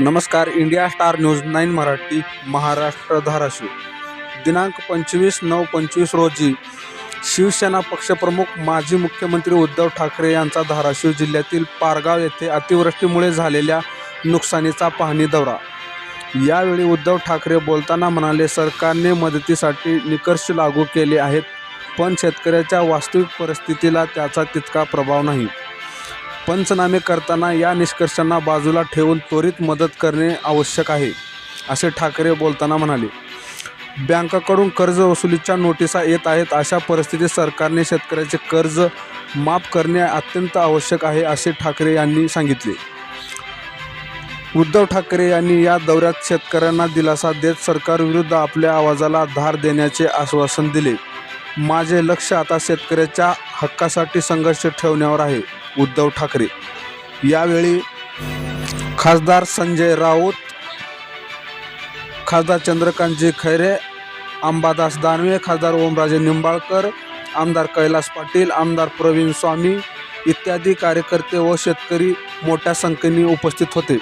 नमस्कार India Star News nine Marathi Maharashtra Dharashiv. दिनांक पंचवीस नऊ पंचवीस रोजी शिवसेना पक्षप्रमुख माजी मुख्यमंत्री उद्धव ठाकरे यांचा धाराशिव जिल्ह्यातील पारगाव येथे अतिवृष्टीमुळे झालेल्या नुकसानीचा पाहणी दौरा. यावेळी उद्धव ठाकरे बोलताना म्हणाले सरकारने मदतीसाठी निकष लागू केले आहेत पण शेतकऱ्याच्या वास्तविक परिस्थितीला त्याचा तितका प्रभाव नाही. पंचनामे करताना या निष्कर्षांना बाजूला ठेवून त्वरित मदत करणे आवश्यक आहे असे ठाकरे बोलताना म्हणाले. बँकाकडून कर्ज वसुलीच्या नोटिसा येत आहेत अशा परिस्थितीत सरकारने शेतकऱ्याचे कर्ज माफ करणे अत्यंत आवश्यक आहे असे ठाकरे यांनी सांगितले. उद्धव ठाकरे यांनी या दौऱ्यात शेतकऱ्यांना दिलासा देत सरकारविरुद्ध आपल्या आवाजाला धार देण्याचे आश्वासन दिले. माझे लक्ष आता शेतकऱ्याच्या हक्कासाठी संघर्ष ठेवण्यावर आहे. उद्धव ठाकरे. यावेळी खासदार संजय राऊत खासदार चंद्रकांतजी खैरे अंबादास दानवे खासदार ओमराजे निंबाळकर आमदार कैलास पाटील आमदार प्रवीण स्वामी इत्यादी कार्यकर्ते व शेतकरी मोठ्या संख्येने उपस्थित होते.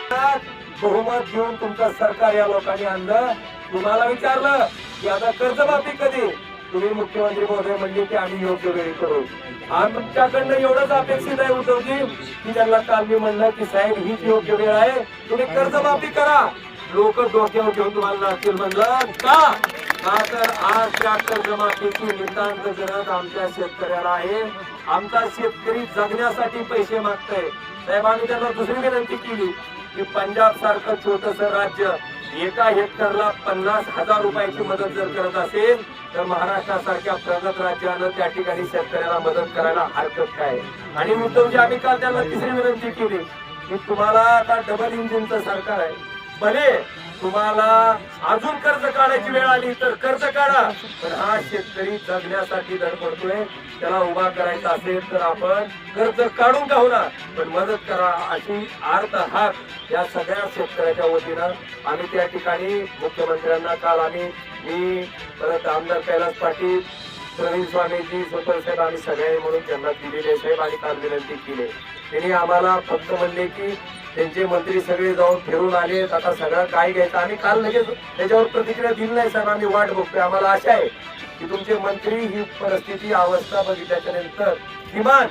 बहुमत घेऊन तुमचं सरकार या लोकांनी आणलं. तुम्हाला विचारलं की आता कर्जमाफी कधी? तुम्ही मुख्यमंत्री महोदय म्हणले की आम्ही योग्य वेळी करू. आमच्याकडनं एवढंच अपेक्षित आहे उद्धवजी की त्यांना काल मी म्हणलं की साहेब हीच योग्य वेळ आहे. तुम्ही कर्जमाफी करा. लोक डोक्यावर घेऊन तुम्हाला नाचतील म्हणलं का? का तर आज त्या कर्जमाफीची नितांत गरज आमच्या शेतकऱ्याला आहे. आमचा शेतकरी जगण्यासाठी पैसे मागतोय. साहेब आम्ही त्यांना दुसरी विनंती केली की पंजाब सारखं छोटस राज्य एका हेक्टरला पन्नास हजार रुपयाची मदत जर करत असेल तर महाराष्ट्रासारख्या प्रगत राज्यानं त्या ठिकाणी शेतकऱ्याला मदत करायला हरकत काय आणि उद्धवजी आम्ही काल त्यांना तिसरी विनंती केली की तुम्हाला आता डबल इंजिनचं सरकार आहे. भले तुम्हाला अजून कर्ज काढायची वेळ आली तर कर्ज काढा. पण हा शेतकरी जगण्यासाठी धडपडतोय. त्याला उभा करायचा असेल तर आपण कर्ज काढून का होणार पण मदत करा अशी अर्थ हाक या सगळ्या शेतकऱ्याच्या वतीनं आम्ही त्या ठिकाणी मुख्यमंत्र्यांना काल आम्ही मी परत आमदार कैलास पाटील प्रवीण स्वामीजी स्वतंत्र साहेब आम्ही सगळे म्हणून त्यांना दिलेले साहेब आणि काल विनंती केली. त्यांनी आम्हाला फक्त म्हणले की त्यांचे मंत्री सगळे जाऊन फिरून आले. आता सगळं काय घ्यायचं? आम्ही काल लगेच त्याच्यावर प्रतिक्रिया दिली नाही सर आम्ही वाट बघतोय. आम्हाला आशा आहे की तुमचे मंत्री ही परिस्थिती अवस्था बघितल्याच्या नंतर किमान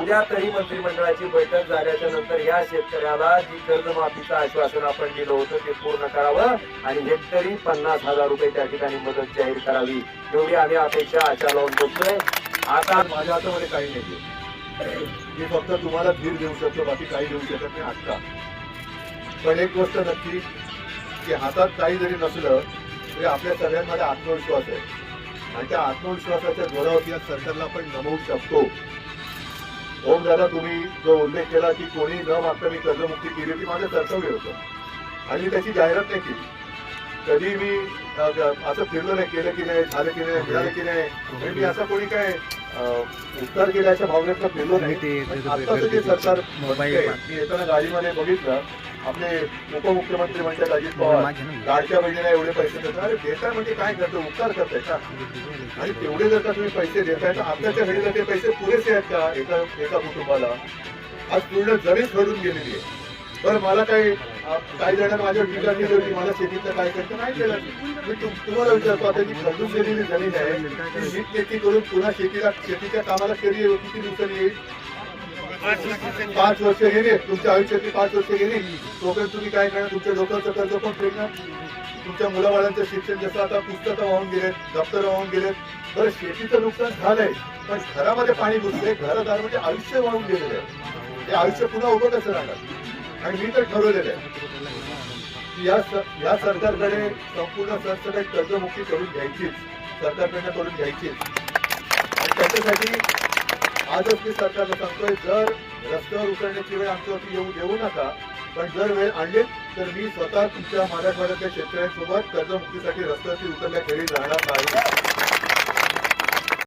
उद्या तरी मंत्रिमंडळाची बैठक झाल्याच्यानंतर या शेतकऱ्याला जी कर्जमाफीचं आश्वासन आपण दिलं होतं ते पूर्ण करावं आणि हेक्टरी पन्नास हजार रुपये त्या ठिकाणी मदत जाहीर करावी. एवढी आम्ही अपेक्षा आशा लावून बघतोय. आता माझ्या हातामध्ये काही नाही. मी फक्त तुम्हाला धीर देऊ शकतो बाकी काही देऊ शकत नाही आत्ता. पण एक गोष्ट नक्की की हातात काही जरी नसलं तरी आपल्या सगळ्यांमध्ये आत्मविश्वास आहे. आणि त्या आत्मविश्वासाच्या जोरावरती या सरकारला आपण नमवू शकतो. ओम दादा तुम्ही जो उल्लेख केला की कोणी न मागता मी कर्जमुक्ती केली होती माझं कर्तव्य होतं. आणि मी त्याची जाहिरात नाही केली. कधी मी असं फिरलो नाही केलं की नाही झालं की नाही मिळालं की नाही म्हणजे मी असं कोणी काय उत्तर केल्याच्या भावनेतनं फिरलो नाही आत्ताचं जे सरकार मी येताना गाडीमध्ये बघितलं आपले उपमुख्यमंत्री म्हणतात अजित पवार लाडक्या बहिणीला एवढे पैसे देतात. अरे देताय म्हणजे काय करतो उपकार करताय का? आणि तेवढे जर का तुम्ही पैसे देताय तर आपल्याच्या घडीला ते पैसे पुरेसे आहेत का एका एका कुटुंबाला? आज पूर्ण जमीन खडून गेलेली आहे. बरं मला काही काही जण माझ्यावर टीका केली होती मला शेतीचं काय करतं नाही केलं मी तुम्हाला विचारतो आता जी खडून गेलेली जमीन आहे ती शीत शेती करून पुन्हा शेतीला शेतीच्या कामाला कधी किती दिवसांनी येईल? पाच वर्ष गेले तुमच्या आयुष्यातली पाच वर्ष गेली तोपर्यंत तुम्ही काय करणार? तुमच्या लोकांचं कर्ज पण फेडणार? तुमच्या मुलाबाळांचं शिक्षण जसं आता पुस्तकं वाहून गेलेत दप्तर वाहून गेलेत. तर शेतीचं नुकसान झालंय पण घरामध्ये पाणी घुसले घरदार म्हणजे आयुष्य वाहून गेलेलं आहे. ते आयुष्य पुन्हा उभं कसं राहणार. आणि मी तर ठरवलेलं आहे. की या स- या सरकारकडे संपूर्ण सरसकट कर्जमुक्ती करून घ्यायचीच. सरकारकडनं करून घ्यायचीच. आणि त्याच्यासाठी आजच मी सरकारला सांगतोय जर रस्त्यावर उतरण्याची वेळ आमच्यावरती येऊ देऊ नका पण जर वेळ आणली तर मी स्वतः तुमच्या मराठवाड्यातल्या शेतकऱ्यांसोबत कर्जमुक्तीसाठी रस्त्यावरती उतरल्या घरी जाणार नाही.